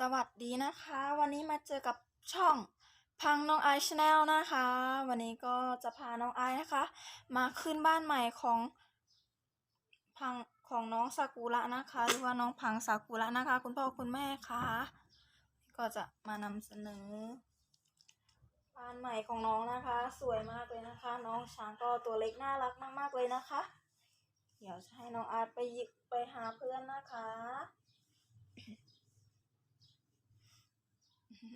สวัสดีนะคะ วันนี้มาเจอกับช่องพังน้องไอชแนลนะคะ วันนี้ก็จะพาน้องไอนะคะ มาขึ้นบ้านใหม่ของพังของน้องซากุระนะคะ หรือว่าน้องพังซากุระนะคะ คุณพ่อคุณแม่คะก็จะมานำเสนอบ้านใหม่ของน้องนะคะ สวยมากเลยนะคะ น้องช้างก็ตัวเล็กน่ารักมาก ๆเลยนะคะ เดี๋ยวจะให้น้องอาร์ตไปหยิบไปหาเพื่อนนะคะ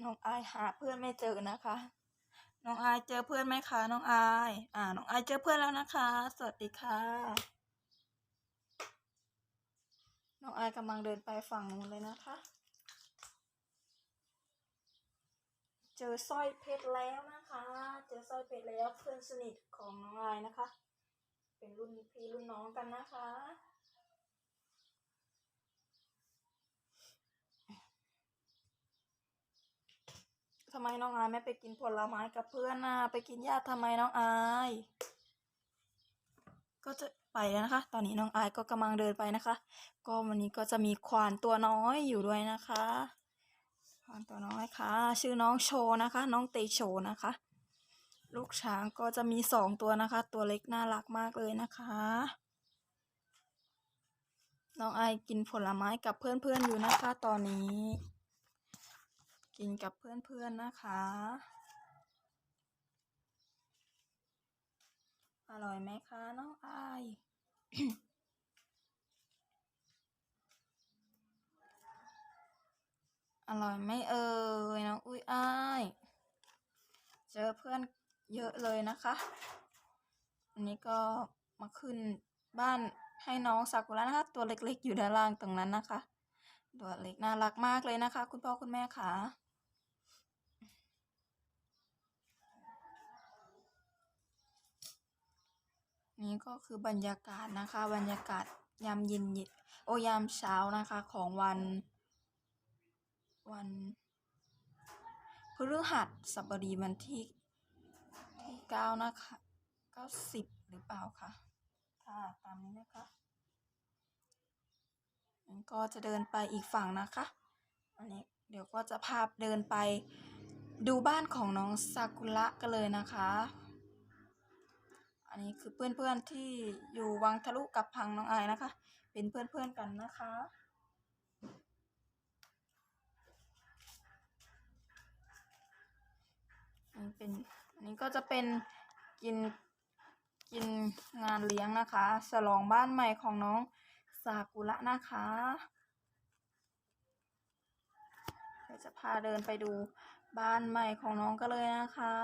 น้องอายหาเพื่อนไม่เจอนะคะ น้องอายเจอเพื่อนไหมคะ น้องอาย อ่า น้องอายเจอเพื่อนแล้วนะคะ สวัสดีค่ะ น้องอายกำลังเดินไปฝั่งนู้นเลยนะคะ เจอสร้อยเพชรแล้วนะคะ เจอสร้อยเพชรแล้วเพื่อนสนิทของน้องอายนะคะ เป็นรุ่นพี่รุ่นน้องกันนะคะำไมน้องอายไม่ไปกินผลไม้กับเพื่อนน่ะไปกินหญ้าทำไมน้องอาย ก็จะไปแล้วนะคะ ตอนนี้น้องอายก็กำลังเดินไปนะคะ ก็วันนี้ก็จะมีควานตัวน้อยอยู่ด้วยนะคะ ควานตัวน้อยค่ะ ชื่อน้องโชนะคะ น้องเตโชนะคะ ลูกช้างก็จะมีสองตัวนะคะ ตัวเล็กน่ารักมากเลยนะคะ น้องไอายกินผลไม้กับเพื่อนๆอยู่นะคะ ตอนนี้ กินกับเพื่อนๆนนะคะ อร่อยไหมคะน้องอาย อร่อยไหมเอ่ยน้องอุ้ยอ้าย เจอเพื่อนเยอะเลยนะคะ อันนี้ก็มาขึ้นบ้านให้น้องซากุระนะคะ ตัวเล็กๆ อยู่ด้านล่างตรงนั้นนะคะ ตัวเล็กน่ารักมากเลยนะคะ คุณพ่อคุณแม่ค่ะ นี่ก็คือบรรยากาศนะคะ บรรยากาศยามเย็นๆโอยามเช้านะคะของวัน วันพฤหัสบดีวันที่ที่เก้านะคะเก้าสิบหรือเปล่าคะค่ะตามนี้นะคะก็จะเดินไปอีกฝั่งนะคะ อันนี้เดี๋ยวก็จะพาเดินไปดูบ้านของน้องซากุระกันเลยนะคะ อันนี้คือเพื่อนๆที่อยู่วังทะลุกับพังน้องอายนะคะ เป็นเพื่อนๆกันนะคะ อันนี้เป็นอันนี้ก็จะเป็นกินกินงานเลี้ยงนะคะฉลองบ้านใหม่ของน้องซากุระนะคะเดี๋ยวจะพาเดินไปดูบ้านใหม่ของน้องกันเลยนะคะ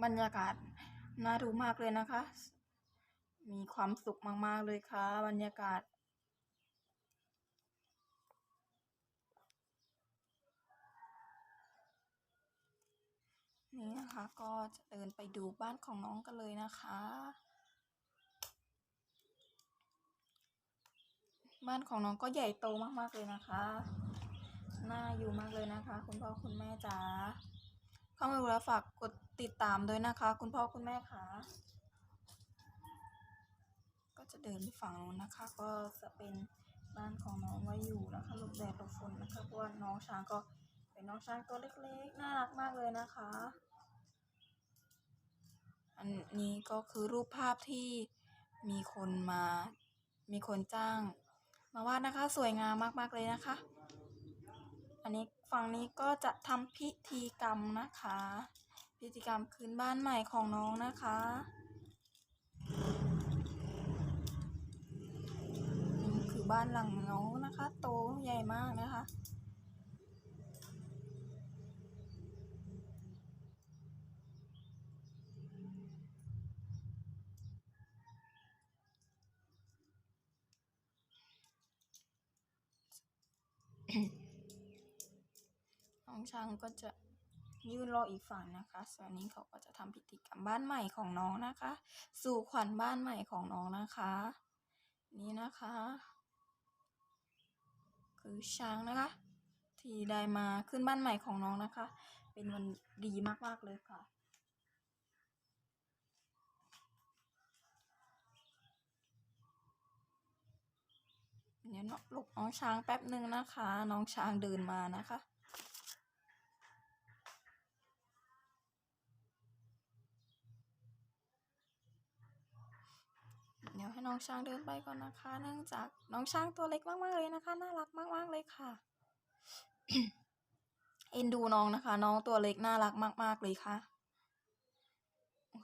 บรรยากาศน่าดูมากเลยนะคะ มีความสุขมาก ๆ เลยค่ะ บรรยากาศ นี่นะคะก็จะเดินไปดูบ้านของน้องกันเลยนะคะ บ้านของน้องก็ใหญ่โตมาก ๆ เลยนะคะน่าอยู่มากเลยนะคะ คุณพ่อคุณแม่จ๋าเข้ามาดูแล้วฝากกด ติดตามด้วยนะคะ คุณพ่อคุณแม่คะก็จะเดินไปฝั่งนู้นนะคะ ก็จะเป็นบ้านของน้องไว้อยู่นะคะหลบแดดหลบฝนนะคะเพราะว่าน้องช้างก็เป็นน้องช้างตัวเล็กๆน่ารักมากเลยนะคะ อันนี้ก็คือรูปภาพที่มีคนมามีคนจ้าง มาวาดนะคะ สวยงามมากๆเลยนะคะ อันนี้ฝั่งนี้ก็จะทำพิธีกรรมนะคะ พิธีกรรมคืนบ้านใหม่ของน้องนะคะ นี่คือบ้านหลังน้องนะคะ โตใหญ่มากนะคะ น้องช้างก็จะ ยืนรออีกฝั่งนะคะ ส่วนนี้เขาก็จะทำพิธีกรรมบ้านใหม่ของน้องนะคะ สู่ขวัญบ้านใหม่ของน้องนะคะ นี่นะคะ คือช้างนะคะ ที่ได้มาขึ้นบ้านใหม่ของน้องนะคะ เป็นวันดีมากๆเลยค่ะเนี่ยวหลบน้องช้างแป๊บหนึ่งนะคะ น้องช้างเดินมานะคะ ดี๋ยวให้น้องช้างเดินไปก่อนนะคะ เนื่องจากน้องช้างตัวเล็กมากๆเลยนะคะ น่ารักมากๆเลยค่ะ เอ็นดูน้องนะคะ น้องตัวเล็กน่ารักมาก ๆเลยค่ะ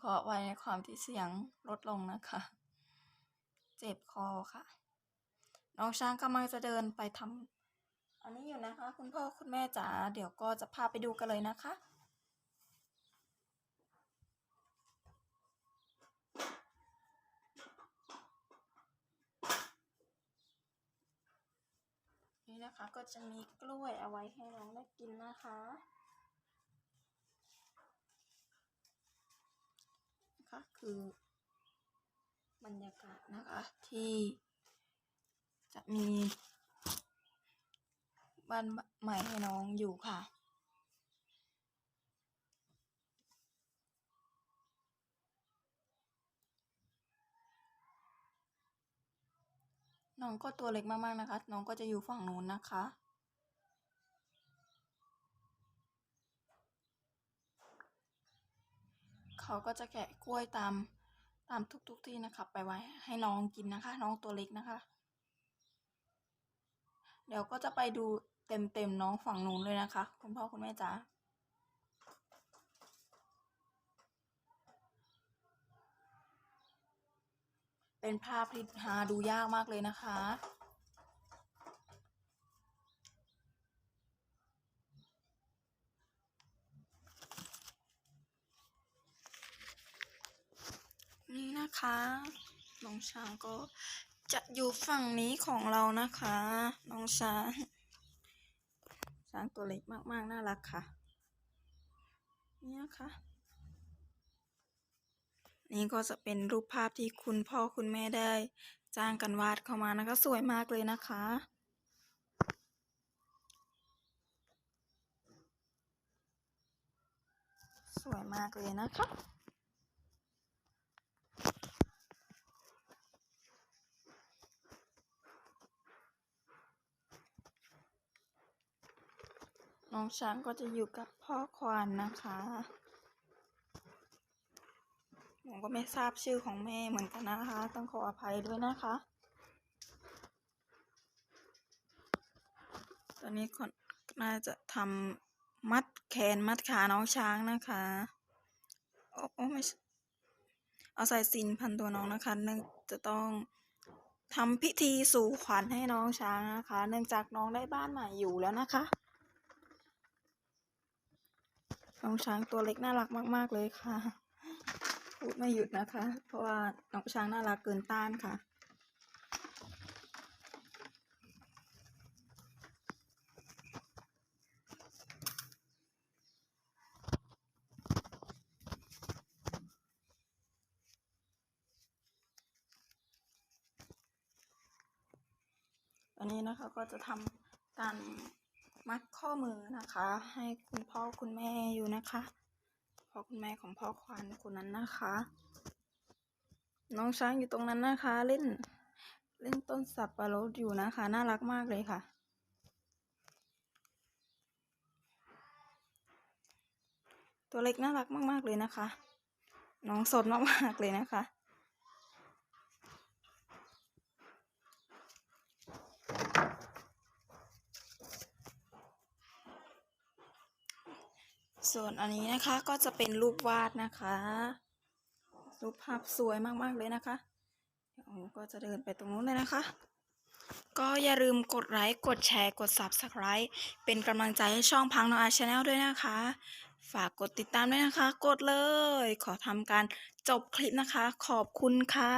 ขอไว้ในความที่เสียงลดลงนะคะ เจ็บคอค่ะ น้องช้างกำลังจะเดินไปทำอันนี้อยู่นะคะ คุณพ่อคุณแม่จ๋าเดี๋ยวก็จะพาไปดูกันเลยนะคะ นี่นะคะ ก็จะมีกล้วยเอาไว้ให้น้องได้กินนะคะ นะคะคือบรรยากาศนะคะที่จะมีบ้านใหม่ให้น้องอยู่ค่ะ น้องก็ตัวเล็กมากๆนะคะ น้องก็จะอยู่ฝั่งนู้นนะคะ เขาก็จะแกะกล้วยตามตามทุกๆที่นะคะไปไว้ให้น้องกินนะคะ น้องตัวเล็กนะคะ เดี๋ยวก็จะไปดูเต็มๆน้องฝั่งนู้นเลยนะคะ คุณพ่อคุณแม่จ๋า เป็นภาพที่หาดูยากมากเลยนะคะ นี่นะคะน้องช้างก็จะอยู่ฝั่งนี้ของเรานะคะ น้องช้างช้างตัวเล็กมากๆ น่ารักค่ะ นี่นะคะ นี่ก็จะเป็นรูปภาพที่คุณพ่อคุณแม่ได้ จ้างกันวาดเข้ามานะคะ สวยมากเลยนะคะ สวยมากเลยนะคะน้องช้างก็จะอยู่กับพ่อควานนะคะ ผมก็ไม่ทราบชื่อของแม่เหมือนกันนะคะ ต้องขออภัยด้วยนะคะ ตอนนี้คนน่าจะทำมัดแขนมัดขาน้องช้างนะคะโอ้โอ้ไม่เอาสายสิญจนพันตัวน้องนะคะเนื่องจะต้องทำพิธีสู่ขวัญให้น้องช้างนะคะ เนื่องจากน้องได้บ้านใหม่อยู่แล้วนะคะ น้องช้างตัวเล็กน่ารักมาก ๆ เลยค่ะ พูดไม่หยุดนะคะ เพราะว่าน้องช้างน่ารักเกินต้านค่ะ อันนี้นะคะก็จะทำการมัดข้อมือนะคะ ให้คุณพ่อคุณแม่อยู่นะคะ พ่อคุณแม่ของพ่อควานคนนั้นนะคะ น้องช้างอยู่ตรงนั้นนะคะ เล่น เล่นต้นสับปะรดอยู่นะคะ น่ารักมากเลยค่ะตัวเล็กน่ารักมาก ๆ เลยนะคะ น้องสดมาก ๆ เลยนะคะ ส่วนอันนี้นะคะก็จะเป็นรูปวาดนะคะ รูปภาพสวยมากๆเลยนะคะเดี๋ยวผมก็จะเดินไปตรงนู้นเลยนะคะ ก็อย่าลืมกดไลค์กดแชร์กด Subscribe เป็นกำลังใจให้ช่องพังนอาชาแนลด้วยนะคะ ฝากกดติดตามด้วยนะคะ กดเลย ขอทำการจบคลิปนะคะ ขอบคุณค่ะ